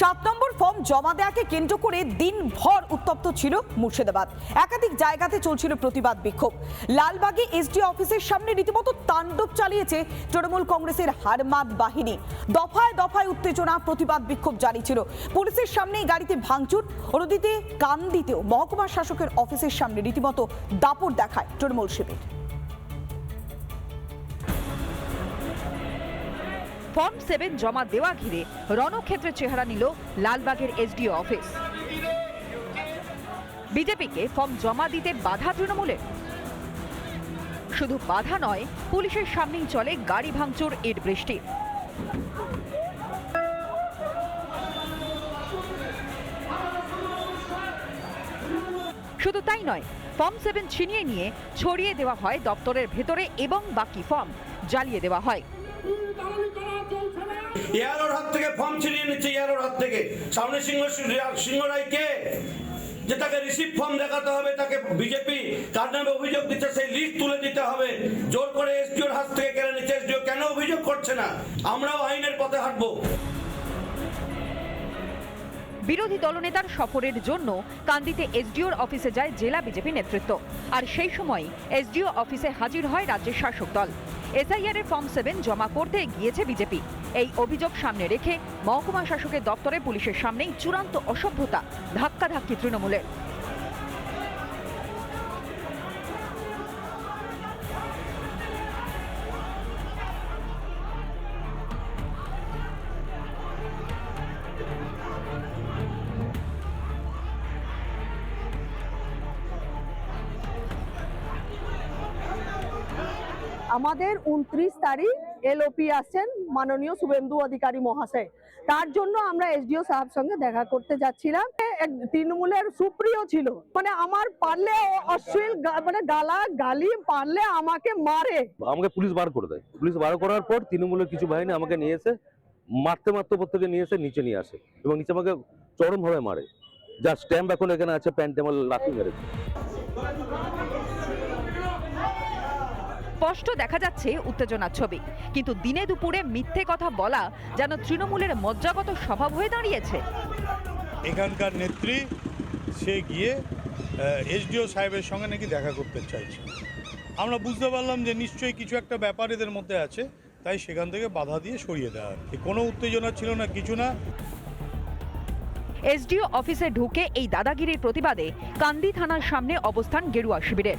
সাত নম্বর ফর্ম জমা দেওয়াকে কেন্দ্র করে দিনভর উত্তপ্ত ছিল মুর্শিদাবাদ। একাধিক জায়গাতে চলছিল প্রতিবাদ বিক্ষোভ। লালবাগে এসডি অফিসের সামনে রীতিমতো তাণ্ডব চালিয়েছে তৃণমূল কংগ্রেসের হারমাদ বাহিনী। দফায় দফায় উত্তেজনা, প্রতিবাদ বিক্ষোভ জারি ছিল। পুলিশের সামনেই গাড়িতে ভাঙচুর, অন্যদিকে কান্দিতেও মহকুমা শাসকের অফিসের সামনে রীতিমতো দাপট দেখায় তৃণমূল শিবির। ফর্ম সেভেন জমা দেওয়া ঘিরে রণক্ষেত্রের চেহারা নিল লালবাগের এসডিও অফিস। বিজেপিকে ফর্ম জমা দিতে বাধা তৃণমূলের? শুধু বাধা নয়, পুলিশের সামনেই চলে গাড়ি ভাঙচুর, ইট বৃষ্টি। শুধু তাই নয়, ফর্ম সেভেন ছিনিয়ে নিয়ে ছড়িয়ে দেওয়া হয় দপ্তরের ভেতরে এবং বাকি ফর্ম জ্বালিয়ে দেওয়া হয়। ইয়ারোর হাত থেকে ফর্ম নিচ্ছে ইয়ারোর হাত থেকে। সামনে সিংহ সিংহ যে তাকে রিসিভ ফর্ম দেখাতে হবে, তাকে বিজেপি নামে অভিযোগ দিচ্ছে, সেই লিস্ট তুলে দিতে হবে। জোর করে এসডিওর হাত থেকে কেড়ে নিচ্ছে এসডিও কেন অভিযোগ করছে না? আমরাও আইনের পথে হাঁটবো। বিরোধী দলনেতার সফরের জন্য কান্দিতে এসডিওর অফিসে যায় জেলা বিজেপি নেতৃত্ব। আর সেই সময় এসডিও অফিসে হাজির হয় রাজ্যের শাসক দল। এসআইআর এর ফর্ম সেভেন জমা করতে গিয়েছে বিজেপি। এই অভিযোগ সামনে রেখে মহকুমা শাসকের দপ্তরে পুলিশের সামনেই চূড়ান্ত অসভ্যতা, ধাক্কাধাক্কি তৃণমূলের। আমাদের উনত্রিশ তারিখ এলওপি আসছেন মাননীয় শুভেন্দু অধিকারী মহাশয়। তার জন্য আমরা এসডিও সাহেব সঙ্গে দেখা করতে যাচ্ছিলাম। তৃণমূলের সুপ্রিয় ছিল। মানে আমার পারলে অশ্লীল মানে গালা গালি পারলে আমাকে মারে। আমাকে পুলিশ বার করে দেয়। পুলিশ বার করার পর তৃণমূলের কিছু বাহিনী আমাকে নিয়ে এসে, মারতে মারতে থেকে নিয়ে এসে নিচে নিয়ে আসে এবং নিচে আমাকে চরমভাবে মারে। যা স্ট্যাম্প এখন এখানে আছে প্যান্টে আমার লাথি মেরেছে। স্পষ্ট দেখা যাচ্ছে উত্তেজনার ছবি। কিন্তু দিনে দুপুরে মিথ্যে কথা বলা যেন তৃণমূলের মজ্জাগত স্বভাব হয়ে দাঁড়িয়েছে। এখানকার নেত্রী সে গিয়ে এসডিও সাহেবের সঙ্গে নাকি দেখা করতে চাইছে। আমরা বুঝতে পারলাম যে নিশ্চয়ই কিছু একটা ব্যাপার এদের মধ্যে আছে তাই সেখান থেকে বাধা দিয়ে সরিয়ে দেওয়া কোনো উত্তেজনা ছিল না কিছু না। এসডিও অফিসে ঢুকে এই দাদাগিরির প্রতিবাদে কান্দি থানার সামনে অবস্থান গেরুয়া শিবিরের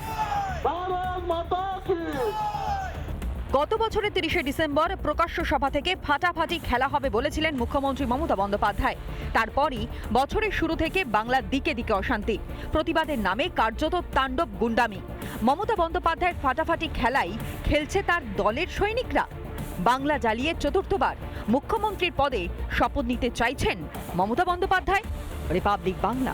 গত বছরের তিরিশে ডিসেম্বর প্রকাশ্য সভা থেকে ফাটাফাটি খেলা হবে বলেছিলেন মুখ্যমন্ত্রী মমতা বন্দ্যোপাধ্যায়। তারপরই বছরের শুরু থেকে বাংলার দিকে দিকে অশান্তি। প্রতিবাদের নামে কার্যত তাণ্ডব গুন্ডামি। মমতা বন্দ্যোপাধ্যায়ের ফাটাফাটি খেলাই খেলছে তার দলের সৈনিকরা। বাংলা জ্বালিয়ে চতুর্থবার মুখ্যমন্ত্রীর পদে শপথ নিতে চাইছেন মমতা বন্দ্যোপাধ্যায়। রিপাবলিক বাংলা।